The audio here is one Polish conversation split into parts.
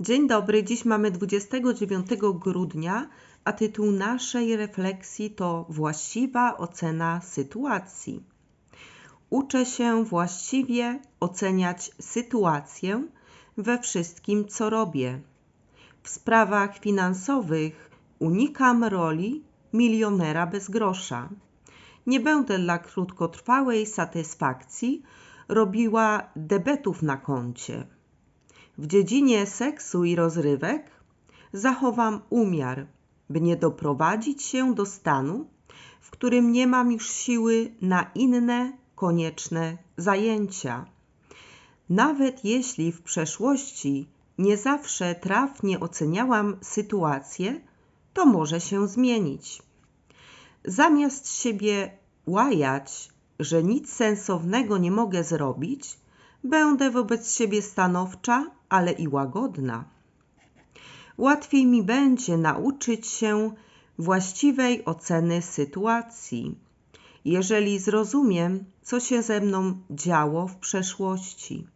Dzień dobry, dziś mamy 29 grudnia, a tytuł naszej refleksji to Właściwa ocena sytuacji. Uczę się właściwie oceniać sytuację we wszystkim, co robię. W sprawach finansowych unikam roli milionera bez grosza. Nie będę dla krótkotrwałej satysfakcji robiła debetów na koncie. W dziedzinie seksu i rozrywek zachowam umiar, by nie doprowadzić się do stanu, w którym nie mam już siły na inne konieczne zajęcia. Nawet jeśli w przeszłości nie zawsze trafnie oceniałam sytuację, to może się zmienić. Zamiast siebie łajać, że nic sensownego nie mogę zrobić, będę wobec siebie stanowcza, ale i łagodna. Łatwiej mi będzie nauczyć się właściwej oceny sytuacji, jeżeli zrozumiem, co się ze mną działo w przeszłości.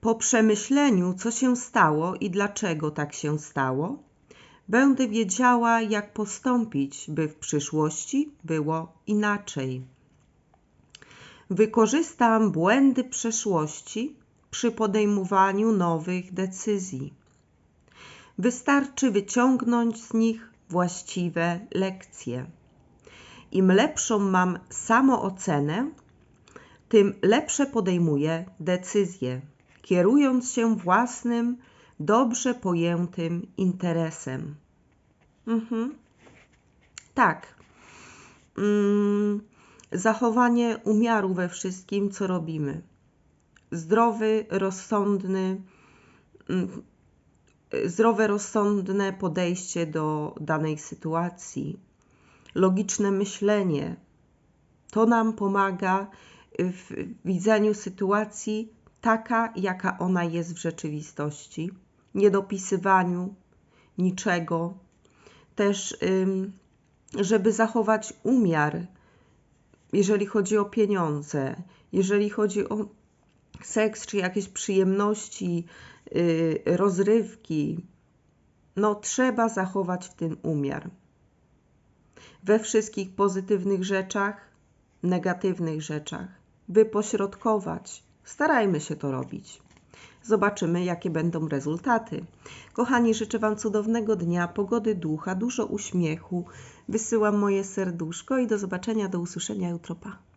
Po przemyśleniu, co się stało i dlaczego tak się stało, będę wiedziała, jak postąpić, by w przyszłości było inaczej. Wykorzystam błędy przeszłości przy podejmowaniu nowych decyzji. Wystarczy wyciągnąć z nich właściwe lekcje. Im lepszą mam samoocenę, tym lepsze podejmuję decyzje, kierując się własnym, dobrze pojętym interesem. Mhm. Tak. Mm, zachowanie umiaru we wszystkim, co robimy. Zdrowy, rozsądny, mm, zdrowe, rozsądne podejście do danej sytuacji, logiczne myślenie. To nam pomaga w widzeniu sytuacji taka, jaka ona jest w rzeczywistości, niedopisywaniu niczego, też żeby zachować umiar, jeżeli chodzi o pieniądze, jeżeli chodzi o seks czy jakieś przyjemności, y, rozrywki, no trzeba zachować w tym umiar. We wszystkich pozytywnych rzeczach, negatywnych rzeczach, wypośrodkować. Starajmy się to robić. Zobaczymy, jakie będą rezultaty. Kochani, życzę Wam cudownego dnia, pogody ducha, dużo uśmiechu. Wysyłam moje serduszko i do zobaczenia, do usłyszenia jutro. Pa.